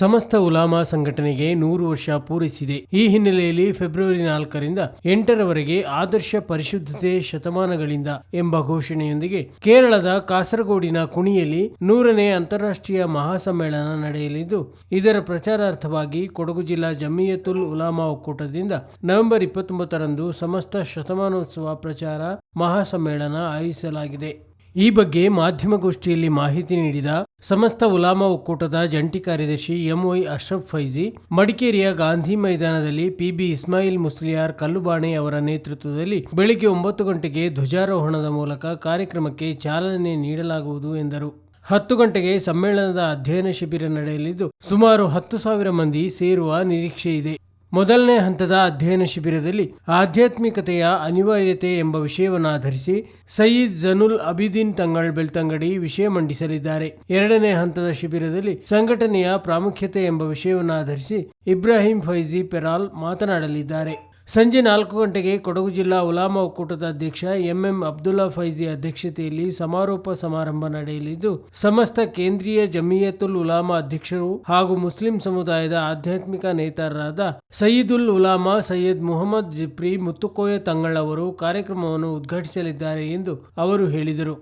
ಸಮಸ್ತ ಉಲಾಮಾ ಸಂಘಟನೆಗೆ ನೂರು ವರ್ಷ ಪೂರೈಸಿದೆ. ಈ ಹಿನ್ನೆಲೆಯಲ್ಲಿ ಫೆಬ್ರವರಿ ನಾಲ್ಕರಿಂದ ಎಂಟರವರೆಗೆ ಆದರ್ಶ ಪರಿಶುದ್ಧತೆ ಶತಮಾನಗಳಿಂದ ಎಂಬ ಘೋಷಣೆಯೊಂದಿಗೆ ಕೇರಳದ ಕಾಸರಗೋಡಿನ ಕುಣಿಯಲ್ಲಿ ನೂರನೇ ಅಂತಾರಾಷ್ಟ್ರೀಯ ಮಹಾಸಮ್ಮೇಳನ ನಡೆಯಲಿದ್ದು, ಇದರ ಪ್ರಚಾರಾರ್ಥವಾಗಿ ಕೊಡಗು ಜಿಲ್ಲಾ ಜಮಿಯತುಲ್ ಉಲಾಮಾ ಒಕ್ಕೂಟದಿಂದ ನವೆಂಬರ್ ಇಪ್ಪತ್ತೊಂಬತ್ತರಂದು ಸಮಸ್ತ ಶತಮಾನೋತ್ಸವ ಪ್ರಚಾರ ಮಹಾಸಮ್ಮೇಳನ ಆಯೋಜಿಸಲಾಗಿದೆ. ಈ ಬಗ್ಗೆ ಮಾಧ್ಯಮಗೋಷ್ಠಿಯಲ್ಲಿ ಮಾಹಿತಿ ನೀಡಿದ ಸಮಸ್ತ ಉಲಾಮಾ ಒಕ್ಕೂಟದ ಜಂಟಿ ಕಾರ್ಯದರ್ಶಿ ಎಂವೈ ಅಶ್ರಫ್ ಫೈಜಿ, ಮಡಿಕೇರಿಯ ಗಾಂಧಿ ಮೈದಾನದಲ್ಲಿ ಪಿಬಿ ಇಸ್ಮಾಯಿಲ್ ಮುಸ್ಲಿಯಾರ್ ಕಲ್ಲುಬಾಣೆ ಅವರ ನೇತೃತ್ವದಲ್ಲಿ ಬೆಳಿಗ್ಗೆ ಒಂಬತ್ತು ಗಂಟೆಗೆ ಧ್ವಜಾರೋಹಣದ ಮೂಲಕ ಕಾರ್ಯಕ್ರಮಕ್ಕೆ ಚಾಲನೆ ನೀಡಲಾಗುವುದು ಎಂದರು. ಹತ್ತು ಗಂಟೆಗೆ ಸಮ್ಮೇಳನದ ಅಧ್ಯಯನ ಶಿಬಿರ ನಡೆಯಲಿದ್ದು, ಸುಮಾರು ಹತ್ತು ಸಾವಿರ ಮಂದಿ ಸೇರುವ ನಿರೀಕ್ಷೆ ಇದೆ ಮೊದಲನೇ ಹಂತದ ಅಧ್ಯಯನ ಶಿಬಿರದಲ್ಲಿ ಆಧ್ಯಾತ್ಮಿಕತೆಯ ಅನಿವಾರ್ಯತೆ ಎಂಬ ವಿಷಯವನ್ನಾಧರಿಸಿ ಸಯೀದ್ ಜನುಲ್ ಅಬಿದೀನ್ ತಂಗಳ್ ಬೆಳ್ತಂಗಡಿ ವಿಷಯ ಮಂಡಿಸಲಿದ್ದಾರೆ. ಎರಡನೇ ಹಂತದ ಶಿಬಿರದಲ್ಲಿ ಸಂಘಟನೆಯ ಪ್ರಾಮುಖ್ಯತೆ ಎಂಬ ವಿಷಯವನ್ನಾಧರಿಸಿ ಇಬ್ರಾಹಿಂ ಫೈಜಿ ಪೆರಾಲ್ ಮಾತನಾಡಲಿದ್ದಾರೆ. ಸಂಜೆ ನಾಲ್ಕು ಗಂಟೆಗೆ ಕೊಡಗು ಜಿಲ್ಲಾ ಉಲಾಮಾ ಒಕ್ಕೂಟದ ಅಧ್ಯಕ್ಷ ಎಂಎಂ ಅಬ್ದುಲ್ಲಾ ಫೈಜಿ ಅಧ್ಯಕ್ಷತೆಯಲ್ಲಿ ಸಮಾರೋಪ ಸಮಾರಂಭ ನಡೆಯಲಿದ್ದು, ಸಮಸ್ತ ಕೇಂದ್ರೀಯ ಜಮಿಯತುಲ್ ಉಲಾಮಾ ಅಧ್ಯಕ್ಷರು ಹಾಗೂ ಮುಸ್ಲಿಂ ಸಮುದಾಯದ ಆಧ್ಯಾತ್ಮಿಕ ನೇತಾರರಾದ ಸಯೀದುಲ್ ಉಲಾಮಾ ಸೈಯದ್ ಮುಹಮ್ಮದ್ ಜಿಪ್ರಿ ಮುತ್ತುಕೋಯ ತಂಗಳವರು ಕಾರ್ಯಕ್ರಮವನ್ನು ಉದ್ಘಾಟಿಸಲಿದ್ದಾರೆ ಎಂದು ಅವರು ಹೇಳಿದರು.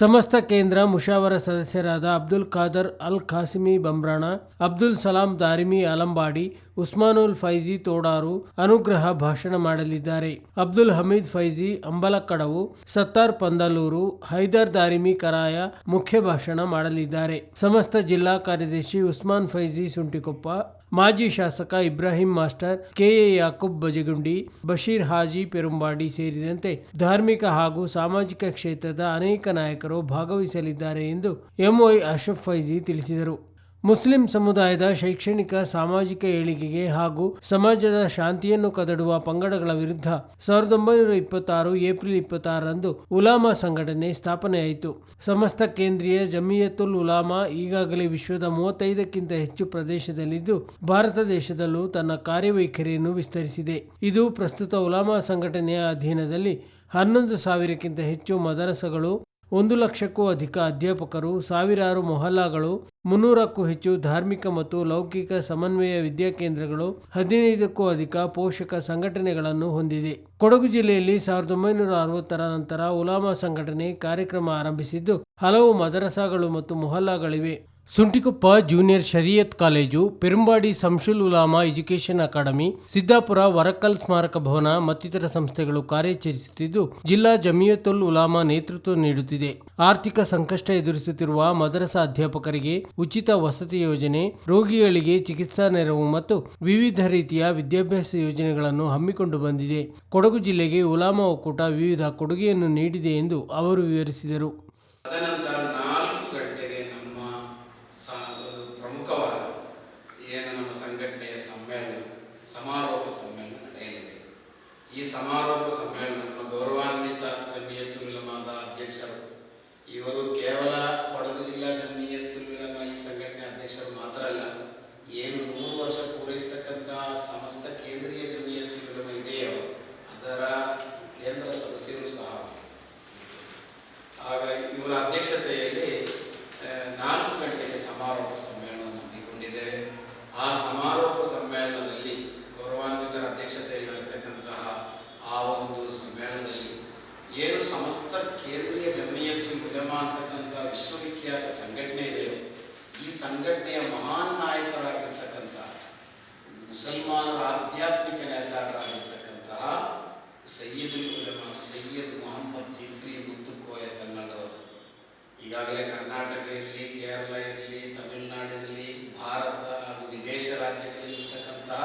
ಸಮಸ್ತ ಕೇಂದ್ರ ಮುಷಾವರ ಸದಸ್ಯರಾದ ಅಬ್ದುಲ್ ಖಾದರ್ ಅಲ್ ಖಾಸಿಮಿ ಬಂಬ್ರಾಣ, ಅಬ್ದುಲ್ ಸಲಾಂ ದಾರಿಮಿ ಅಲಂಬಾಡಿ ಉಸ್ಮಾನುಲ್ ಫೈಜಿ ತೋಡಾರು ಅನುಗ್ರಹ ಭಾಷಣ ಮಾಡಲಿದ್ದಾರೆ. ಅಬ್ದುಲ್ ಹಮೀದ್ ಫೈಜಿ ಅಂಬಲಕಡವು, ಸತ್ತಾರ್ ಪಂದಲೂರು, ಹೈದರ್ ದಾರಿಮಿ ಕರಾಯ ಮುಖ್ಯ ಭಾಷಣ ಮಾಡಲಿದ್ದಾರೆ. ಸಮಸ್ತ ಜಿಲ್ಲಾ ಕಾರ್ಯದರ್ಶಿ ಉಸ್ಮಾನ್ ಫೈಜಿ ಸುಂಟಿಕೊಪ್ಪ ಮಾಜಿ ಶಾಸಕ ಇಬ್ರಾಹಿಂ ಮಾಸ್ಟರ್ ಕೆಎ ಯಾಕೂಬ್ ಬಜಗುಂಡಿ, ಬಶೀರ್ ಹಾಜಿ ಪೆರುಂಬಾಡಿ ಸೇರಿದಂತೆ ಧಾರ್ಮಿಕ ಹಾಗೂ ಸಾಮಾಜಿಕ ಕ್ಷೇತ್ರದ ಅನೇಕ ನಾಯಕರು ಭಾಗವಹಿಸಲಿದ್ದಾರೆ ಎಂದು ಎಂವೈ ಅಶ್ರಫ್ ಫೈಜಿ ತಿಳಿಸಿದರು. ಮುಸ್ಲಿಂ ಸಮುದಾಯದ ಶೈಕ್ಷಣಿಕ, ಸಾಮಾಜಿಕ ಏಳಿಗೆಗೆ ಹಾಗೂ ಸಮಾಜದ ಶಾಂತಿಯನ್ನು ಕದಡುವ ಪಂಗಡಗಳ ವಿರುದ್ಧ ಸಾವಿರದ ಒಂಬೈನೂರ ಇಪ್ಪತ್ತಾರು ಏಪ್ರಿಲ್ ಇಪ್ಪತ್ತಾರರಂದು ಉಲಾಮಾ ಸಂಘಟನೆ ಸ್ಥಾಪನೆಯಾಯಿತು. ಸಮಸ್ತ ಕೇಂದ್ರೀಯ ಜಮಿಯತುಲ್ ಉಲಾಮಾ ಈಗಾಗಲೇ ವಿಶ್ವದ ಮೂವತ್ತೈದಕ್ಕಿಂತ ಹೆಚ್ಚು ಪ್ರದೇಶದಲ್ಲಿದ್ದು, ಭಾರತ ದೇಶದಲ್ಲೂ ತನ್ನ ಕಾರ್ಯವೈಖರಿಯನ್ನು ವಿಸ್ತರಿಸಿದೆ. ಇದು ಪ್ರಸ್ತುತ ಉಲಾಮಾ ಸಂಘಟನೆಯ ಅಧೀನದಲ್ಲಿ ಹನ್ನೊಂದು ಸಾವಿರಕ್ಕಿಂತ ಹೆಚ್ಚು ಮದರಸಗಳು, ಒಂದು ಲಕ್ಷಕ್ಕೂ ಅಧಿಕ ಅಧ್ಯಾಪಕರು, ಸಾವಿರಾರು ಮೊಹಲ್ಲಾಗಳು ಮುನ್ನೂರಕ್ಕೂ ಹೆಚ್ಚು ಧಾರ್ಮಿಕ ಮತ್ತು ಲೌಕಿಕ ಸಮನ್ವಯ ವಿದ್ಯಾಕೇಂದ್ರಗಳು ಹದಿನೈದಕ್ಕೂ ಅಧಿಕ ಪೋಷಕ ಸಂಘಟನೆಗಳನ್ನು ಹೊಂದಿದೆ. ಕೊಡಗು ಜಿಲ್ಲೆಯಲ್ಲಿ ಸಾವಿರದ ಒಂಬೈನೂರ ಅರವತ್ತರ ನಂತರ ಉಲಾಮಾ ಸಂಘಟನೆ ಕಾರ್ಯಕ್ರಮ ಆರಂಭಿಸಿದ್ದು, ಹಲವು ಮದರಸಾಗಳು ಮತ್ತು ಮೊಹಲ್ಲಾಗಳಿವೆ. Suntikoppa junior Shariat college, Perumbadi Shamsul Ulama education academy, Siddapura Varakal ಸ್ಮಾರಕ ಭವನ ಮತ್ತಿತರ ಸಂಸ್ಥೆಗಳು ಕಾರ್ಯಾಚರಿಸುತ್ತಿದ್ದು, ಜಿಲ್ಲಾ ಜಮಿಯತುಲ್ ಉಲಾಮಾ ನೇತೃತ್ವ ನೀಡುತ್ತಿದೆ. ಆರ್ಥಿಕ ಸಂಕಷ್ಟ ಎದುರಿಸುತ್ತಿರುವ ಮದರಸಾ ಅಧ್ಯಾಪಕರಿಗೆ ಉಚಿತ ವಸತಿ ಯೋಜನೆ, ರೋಗಿಗಳಿಗೆ ಚಿಕಿತ್ಸಾ ನೆರವು ಮತ್ತು ವಿವಿಧ ರೀತಿಯ ವಿದ್ಯಾಭ್ಯಾಸ ಯೋಜನೆಗಳನ್ನು ಹಮ್ಮಿಕೊಂಡು ಬಂದಿದೆ. ಕೊಡಗು ಜಿಲ್ಲೆಗೆ ಉಲಾಮಾ ಒಕ್ಕೂಟ ವಿವಿಧ ಕೊಡುಗೆಯನ್ನು ನೀಡಿದೆ ಎಂದು ಅವರು ವಿವರಿಸಿದರು ತದನಂತರ ನಾಲ್ಕು ಗಂಟೆಗೆ ನಮ್ಮ ಸ ಒಂದು ಪ್ರಮುಖವಾದ ಏನು ನಮ್ಮ ಸಂಘಟನೆಯ ಸಮ್ಮೇಳನ ಸಮಾರೋಪ ಸಮ್ಮೇಳನ ನಡೆಯಲಿದೆ ಈ ಸಮಾರೋಪ ಸಮ್ಮೇಳನ ನಮ್ಮ ಗೌರವಾನ್ವಿತ ಜಮಿಯತ್ತುಲ್ ಉಲಮಾದ ಅಧ್ಯಕ್ಷರು ಇವರು ಕೇವಲ ಕೊಡಗು ಜಿಲ್ಲಾ ಜಮಿಯತ್ತುಲ್ ಉಲಮಾ ಈ ಸಂಘಟನೆ ಅಧ್ಯಕ್ಷರು ಮಾತ್ರ ಅಲ್ಲ ಏನು ನೂರು ವರ್ಷ ಪೂರೈಸ್ತಕ್ಕಂಥ ಸಮಸ್ತ ಕೇಂದ್ರೀಯ ಜಮಿಯತ್ತುಲ್ ಉಲಮಾ ಇದೆಯೋ ಅದರ ಕೇಂದ್ರ ಸದಸ್ಯರು ಸಹ ಆಗ ಇವರ ಅಧ್ಯಕ್ಷತೆಯಲ್ಲಿ ಆ, ನಾಲ್ಕು ಗಂಟೆಗೆ ಸಮಾರೋಪ ಸಮ್ಮೇಳನವನ್ನು ಹಮ್ಮಿಕೊಂಡಿದ್ದೇವೆ ಆ ಸಮಾರೋಪ ಸಮ್ಮೇಳನದಲ್ಲಿ ಗೌರವಾನ್ವಿತರ ಅಧ್ಯಕ್ಷತೆಯಲ್ಲಿ ನಡೆತಕ್ಕಂತಹ ಆ ಒಂದು ಸಮ್ಮೇಳನದಲ್ಲಿ ಏನು ಕೇಂದ್ರೀಯ ಜನ್ಮೀಯಕ್ಕೆ ಉಲಮಾ ಅಂತಕ್ಕಂಥ ವಿಶ್ವವಿಖ್ಯಾತ ಸಂಘಟನೆ ಇದೆಯೋ? ಈ ಸಂಘಟನೆಯ ಮಹಾನ್ ನಾಯಕರಾಗಿರ್ತಕ್ಕಂಥ, ಮುಸಲ್ಮಾನರ ಆಧ್ಯಾತ್ಮಿಕ ನೇತಾರರಾಗಿರ್ತಕ್ಕಂತಹ ಸೈಯದ್ ಉಲಮ, ಸೈಯದ್ ಮೊಹಮ್ಮದ್ ಜಿಫ್ರಿ ಮುತ್ತುಕೋಯ ತನ್ನಡವರು ಈಗಾಗಲೇ ಕರ್ನಾಟಕ ಇರಲಿ ಕೇರಳ ಇರಲಿ ತಮಿಳುನಾಡಿರಲಿ ಭಾರತ ಹಾಗೂ ವಿದೇಶ ರಾಜ್ಯಗಳಲ್ಲಿರ್ತಕ್ಕಂತಹ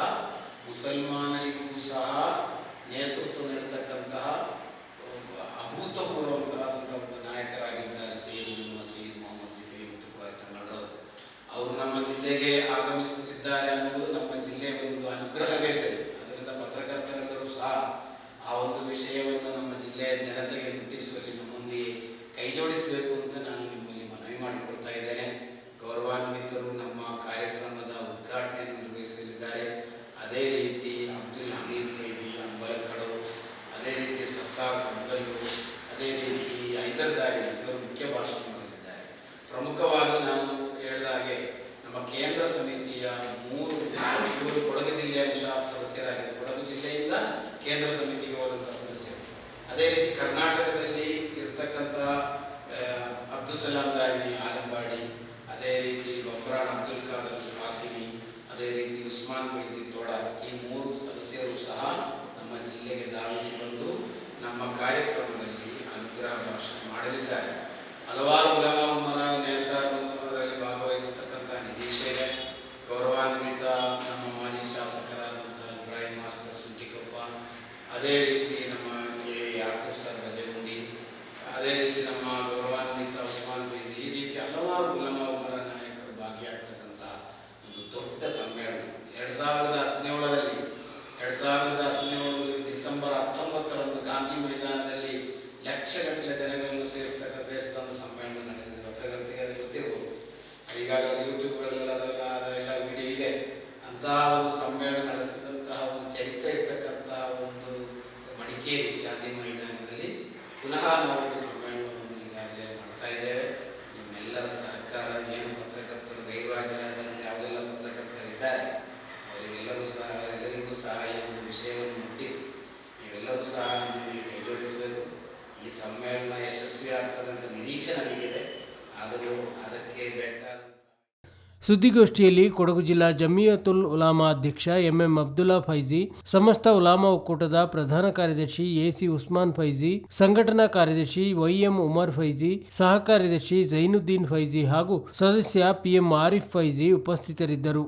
ಮುಸಲ್ಮಾನರಿಗೂ ಸಹ ನೇತೃತ್ವ ನೀಡತಕ್ಕಂತಹ ಒಬ್ಬ ಅಭೂತಪೂರ್ವವಾದಂತಹ ಒಬ್ಬ ನಾಯಕರಾಗಿದ್ದಾರೆ ಸೈಯದ್ ಉಲಮಾ ಸೈಯದ್ ಮೊಹಮ್ಮದ್ ಜಿಫ್ರಿ ಮುತ್ತುಕೋಯ ತನ್ನಡವರು ಅವರು ನಮ್ಮ ಜಿಲ್ಲೆಗೆ ಆಗಮಿಸುತ್ತಿದ್ದಾರೆ ಅನ್ನುವುದು ನಮ್ಮ ಜಿಲ್ಲೆಯ ಒಂದು ಅನುಗ್ರಹವೇ ಸರಿ. ಅದರಿಂದ ಪತ್ರಕರ್ತರೆಲ್ಲರೂ ಸಹ ಆ ಒಂದು ವಿಷಯವನ್ನು ನಮ್ಮ ಜಿಲ್ಲೆಯ ಜನತೆಗೆ ಮುಟ್ಟಿಸುವಲ್ಲಿ ನಮ್ಮೊಂದಿಗೆ ಕೈ ಅದೇ ರೀತಿ ಕರ್ನಾಟಕದಲ್ಲಿ ಇರ್ತಕ್ಕಂತಹ ಅಬ್ದುಲ್ ಸಲಾಂ ದಾರಿಣಿ ಆಲಂಬಾಡಿ, ಅದೇ ರೀತಿ ಬಬ್ರಾನ್ ಅಬ್ದುಲ್ ಖಾದರ್ ಕಾಸಿಮಿ ಅದೇ ರೀತಿ ಉಸ್ಮಾನ್ ಫೈಜಿ ತೋಡ, ಈ ಮೂರು ಸದಸ್ಯರು ಸಹ ನಮ್ಮ ಜಿಲ್ಲೆಗೆ ಧಾವಿಸಿ ಬಂದು ನಮ್ಮ ಕಾರ್ಯಕ್ರಮದಲ್ಲಿ ಅನುಗ್ರಹ ಭಾಷಣ ಮಾಡಲಿದ್ದಾರೆ. ಹಲವಾರು ಉಲಮಾ ನೇತಾರರು ಅದರಲ್ಲಿ ಭಾಗವಹಿಸತಕ್ಕಂಥ ನಿರೀಕ್ಷೆ ಗೌರವಾನ್ವಿತ ನಮ್ಮ ಮಾಜಿ ಶಾಸಕರಾದಂಥ ಇಬ್ರಾಹಿಂ ಮಾಸ್ಟರ್ ಸುಂಟಿಕೊಪ್ಪ, ಅದೇ ರೀತಿ ದೊಡ್ಡ ಸಮ್ಮೇಳನ. ಎರಡ್ ಸಾವಿರದ ಹದಿನೇಳರಲ್ಲಿ ಎರಡ್ ಸಾವಿರದ ಹದಿನೇಳು ಡಿಸೆಂಬರ್ ಹತ್ತೊಂಬತ್ತರಂದು ಗಾಂಧಿ ಮೈದಾನದಲ್ಲಿ ಲಕ್ಷಗಟ್ಟಲೆ ಜನಗಳನ್ನು ಸೇರಿಸ್ತಕ್ಕ ಸೇರಿಸಿದಂಥ ಸಮ್ಮೇಳನ ನಡೆದಿದೆ ಪತ್ರಕರ್ತೆಗೆ ಅದು ಗೊತ್ತಿರ್ಬೋದು ಈಗಾಗಲೇ ಯೂಟ್ಯೂಬ್ಗಳಲ್ಲೆಲ್ಲ ಅದರೆಲ್ಲ ಅದೆಲ್ಲ ವಿಡಿಯೋ ಇದೆ ಅಂತಹ ಒಂದು ಸಮ್ಮೇಳನ ನಡೆಸಿದಂತಹ ಒಂದು ಚರಿತ್ರೆ ಇರ್ತಕ್ಕಂತಹ ಒಂದು ಮಡಿಕೇರಿ ಗಾಂಧಿ ಮೈದಾನದಲ್ಲಿ ಪುನಃ ನಾವು ಒಂದು ಸಮ್ಮೇಳನವನ್ನು ಈಗಾಗಲೇ ಮಾಡ್ತಾ ಇದ್ದೇವೆ ನಿಮ್ಮೆಲ್ಲರ ಸಹಕಾರ ಏನು ಪತ್ರಕರ್ತರು ಗೈರುಹಾಜರಾದಂತೆ ಯಾವುದೆಲ್ಲ ಪತ್ರಕರ್ತರಿದ್ದಾರೆ ಅವರಿಗೆಲ್ಲರೂ ಸಹ ಎಲ್ಲರಿಗೂ ಸಹ ಈ ಒಂದು ವಿಷಯವನ್ನು ಮುಟ್ಟಿಸಿ ನೀವೆಲ್ಲರೂ ಸಹ ನಮ್ಮೊಂದಿಗೆ ಕೈ ಜೋಡಿಸಬೇಕು ಈ ಸಮ್ಮೇಳನ ಯಶಸ್ವಿ ಆಗ್ತದಂತ ನಿರೀಕ್ಷೆ ನನಗಿದೆ ಆದರೂ ಅದಕ್ಕೆ ಬೇಕಾದ ಸುದ್ದಿಗೋಷ್ಠಿಯಲ್ಲಿ ಕೊಡಗು ಜಿಲ್ಲಾ ಜಮಿಯತುಲ್ ಉಲಾಮಾ ಅಧ್ಯಕ್ಷ ಎಂಎಂ ಅಬ್ದುಲ್ಲಾ ಫೈಜಿ, ಸಮಸ್ತ ಉಲಾಮಾ ಒಕ್ಕೂಟದ ಪ್ರಧಾನ ಕಾರ್ಯದರ್ಶಿ ಎಸಿ ಉಸ್ಮಾನ್ ಫೈಜಿ, ಸಂಘಟನಾ ಕಾರ್ಯದರ್ಶಿ ವೈಎಂ ಉಮರ್ ಫೈಜಿ ಸಹ ಕಾರ್ಯದರ್ಶಿ ಜೈನುದ್ದೀನ್ ಫೈಜಿ ಹಾಗೂ ಸದಸ್ಯ ಪಿಎಂ ಆರಿಫ್ ಫೈಜಿ ಉಪಸ್ಥಿತರಿದ್ದರು.